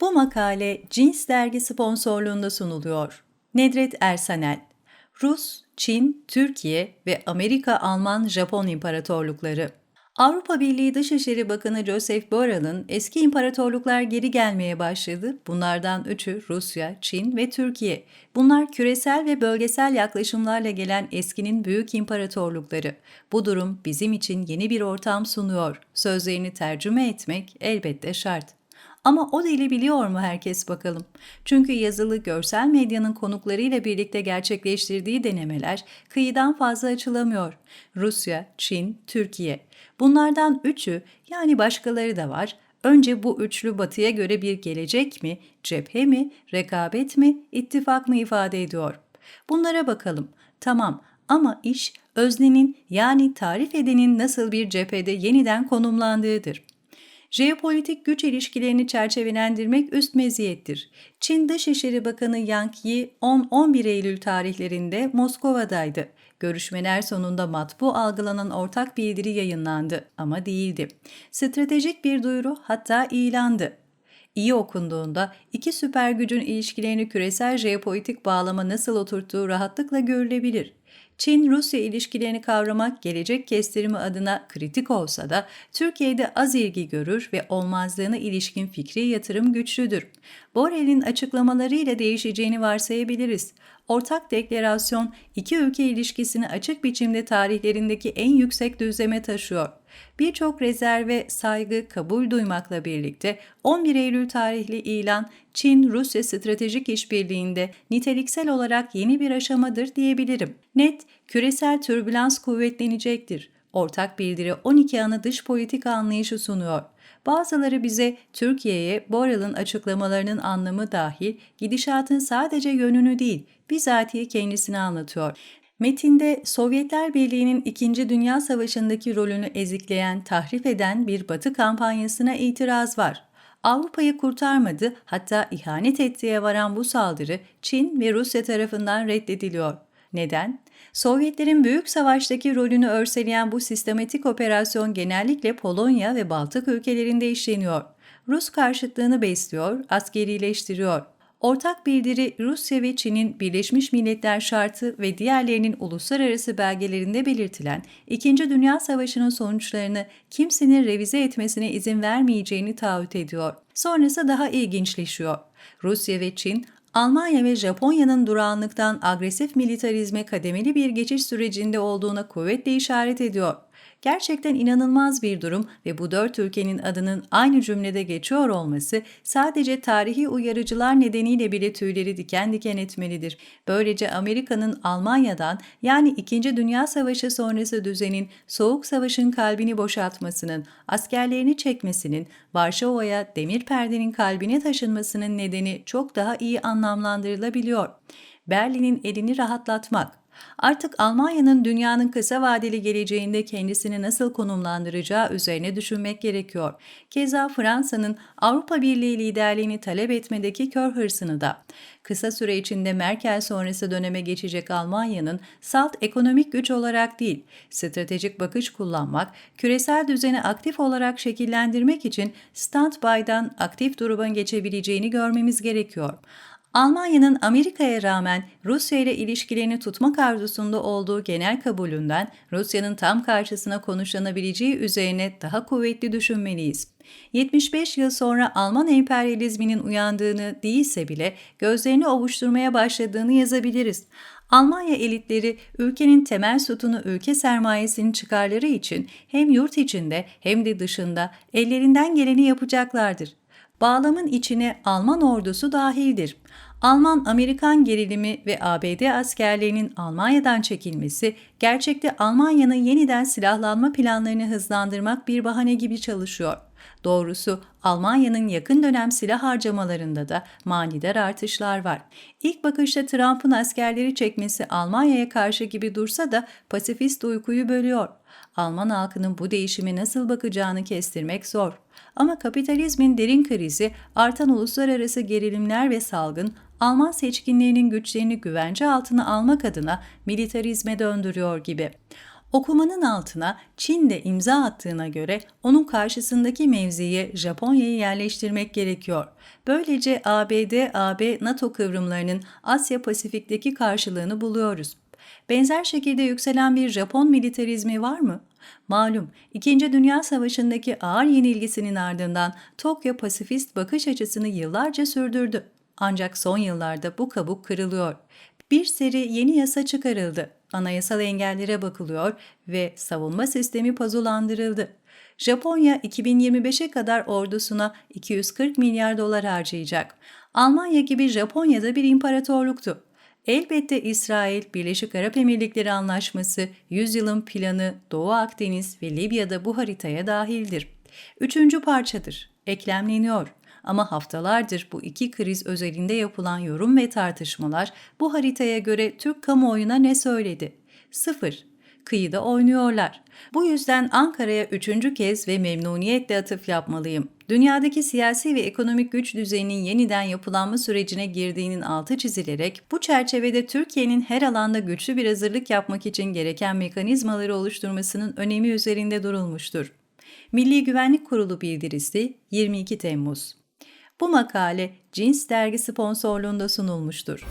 Bu makale Cins dergi sponsorluğunda sunuluyor. Nedret Ersanel Rus, Çin, Türkiye ve Amerika-Alman-Japon İmparatorlukları Avrupa Birliği Dışişleri Bakanı Joseph Borrell'ın eski imparatorluklar geri gelmeye başladı. Bunlardan üçü Rusya, Çin ve Türkiye. Bunlar küresel ve bölgesel yaklaşımlarla gelen eskinin büyük imparatorlukları. Bu durum bizim için yeni bir ortam sunuyor. Sözlerini tercüme etmek elbette şart. Ama o dili biliyor mu herkes bakalım? Çünkü yazılı görsel medyanın konuklarıyla birlikte gerçekleştirdiği denemeler kıyıdan fazla açılamıyor. Rusya, Çin, Türkiye. Bunlardan üçü yani başkaları da var. Önce bu üçlü batıya göre bir gelecek mi, cephe mi, rekabet mi, ittifak mı ifade ediyor? Bunlara bakalım. Tamam ama iş öznenin yani tarif edenin nasıl bir cephede yeniden konumlandığıdır. Jeopolitik güç ilişkilerini çerçevelendirmek üst meziyettir. Çin Dışişleri Bakanı Yang Yi 10-11 Eylül tarihlerinde Moskova'daydı. Görüşmeler sonunda matbu algılanan ortak bildiri yayınlandı ama değildi. Stratejik bir duyuru hatta ilandı. İyi okunduğunda iki süper gücün ilişkilerini küresel jeopolitik bağlama nasıl oturttuğu rahatlıkla görülebilir. Çin-Rusya ilişkilerini kavramak gelecek kestirimi adına kritik olsa da Türkiye'de az ilgi görür ve olmazlığına ilişkin fikri yatırım güçlüdür. Borrell'in açıklamalarıyla değişeceğini varsayabiliriz. Ortak deklarasyon iki ülke ilişkisini açık biçimde tarihlerindeki en yüksek düzleme taşıyor. Birçok rezerve, saygı, kabul duymakla birlikte 11 Eylül tarihli ilan Çin-Rusya stratejik işbirliğinde niteliksel olarak yeni bir aşamadır diyebilirim. Net, küresel türbülans kuvvetlenecektir. Ortak bildiri 12 ana dış politika anlayışı sunuyor. Bazıları bize Türkiye'ye Borrell'ın açıklamalarının anlamı dahil gidişatın sadece yönünü değil, bizatihi kendisini anlatıyor. Metinde Sovyetler Birliği'nin 2. Dünya Savaşı'ndaki rolünü ezikleyen, tahrif eden bir Batı kampanyasına itiraz var. Avrupa'yı kurtarmadı, hatta ihanet ettiğe varan bu saldırı Çin ve Rusya tarafından reddediliyor. Neden? Sovyetlerin büyük savaştaki rolünü örseleyen bu sistematik operasyon genellikle Polonya ve Baltık ülkelerinde işleniyor. Rus karşıtlığını besliyor, askerileştiriyor. Ortak bildiri Rusya ve Çin'in Birleşmiş Milletler Şartı ve diğerlerinin uluslararası belgelerinde belirtilen İkinci Dünya Savaşı'nın sonuçlarını kimsenin revize etmesine izin vermeyeceğini taahhüt ediyor. Sonrası daha ilginçleşiyor. Rusya ve Çin Almanya ve Japonya'nın durağanlıktan agresif militarizme kademeli bir geçiş sürecinde olduğuna kuvvetle işaret ediyor. Gerçekten inanılmaz bir durum ve bu dört ülkenin adının aynı cümlede geçiyor olması sadece tarihi uyarıcılar nedeniyle bile tüyleri diken diken etmelidir. Böylece Amerika'nın Almanya'dan yani 2. Dünya Savaşı sonrası düzenin Soğuk Savaş'ın kalbini boşaltmasının, askerlerini çekmesinin, Varşova'ya demir perdenin kalbine taşınmasının nedeni çok daha iyi anlamlandırılabiliyor. Berlin'in elini rahatlatmak, Artık Almanya'nın dünyanın kısa vadeli geleceğinde kendisini nasıl konumlandıracağı üzerine düşünmek gerekiyor. Keza Fransa'nın Avrupa Birliği liderliğini talep etmedeki kör hırsını da. Kısa süre içinde Merkel sonrası döneme geçecek Almanya'nın salt ekonomik güç olarak değil, stratejik bakış kullanmak, küresel düzeni aktif olarak şekillendirmek için standby'dan aktif duruma geçebileceğini görmemiz gerekiyor. Almanya'nın Amerika'ya rağmen Rusya ile ilişkilerini tutmak arzusunda olduğu genel kabulünden Rusya'nın tam karşısına konuşlanabileceği üzerine daha kuvvetli düşünmeliyiz. 75 yıl sonra Alman emperyalizminin uyandığını değilse bile gözlerini ovuşturmaya başladığını yazabiliriz. Almanya elitleri ülkenin temel sütunu ülke sermayesinin çıkarları için hem yurt içinde hem de dışında ellerinden geleni yapacaklardır. Bağlamın içine Alman ordusu dahildir. Alman-Amerikan gerilimi ve ABD askerlerinin Almanya'dan çekilmesi, gerçekte Almanya'nın yeniden silahlanma planlarını hızlandırmak bir bahane gibi çalışıyor. Doğrusu Almanya'nın yakın dönem silah harcamalarında da manidar artışlar var. İlk bakışta Trump'ın askerleri çekmesi Almanya'ya karşı gibi dursa da pasifist uykuyu bölüyor. Alman halkının bu değişime nasıl bakacağını kestirmek zor. Ama kapitalizmin derin krizi, artan uluslararası gerilimler ve salgın Alman seçkinlerinin güçlerini güvence altına almak adına militarizme döndürüyor gibi. Okumanın altına Çin de imza attığına göre onun karşısındaki mevziye Japonya'yı yerleştirmek gerekiyor. Böylece ABD-AB NATO kıvrımlarının Asya Pasifik'teki karşılığını buluyoruz. Benzer şekilde yükselen bir Japon militarizmi var mı? Malum, İkinci Dünya Savaşı'ndaki ağır yenilgisinin ardından Tokyo pasifist bakış açısını yıllarca sürdürdü. Ancak son yıllarda bu kabuk kırılıyor. Bir seri yeni yasa çıkarıldı. Anayasal engellere bakılıyor ve savunma sistemi pazulandırıldı. Japonya 2025'e kadar ordusuna 240 milyar dolar harcayacak. Almanya gibi Japonya'da bir imparatorluktu. Elbette İsrail, Birleşik Arap Emirlikleri Anlaşması, Yüzyılın Planı, Doğu Akdeniz ve Libya'da bu haritaya dahildir. Üçüncü parçadır, eklemleniyor. Ama haftalardır bu iki kriz özelinde yapılan yorum ve tartışmalar bu haritaya göre Türk kamuoyuna ne söyledi? Sıfır. Kıyıda oynuyorlar. Bu yüzden Ankara'ya üçüncü kez ve memnuniyetle atıf yapmalıyım. Dünyadaki siyasi ve ekonomik güç düzeyinin yeniden yapılanma sürecine girdiğinin altı çizilerek bu çerçevede Türkiye'nin her alanda güçlü bir hazırlık yapmak için gereken mekanizmaları oluşturmasının önemi üzerinde durulmuştur. Milli Güvenlik Kurulu bildirisi 22 Temmuz bu makale Cins dergi sponsorluğunda sunulmuştur.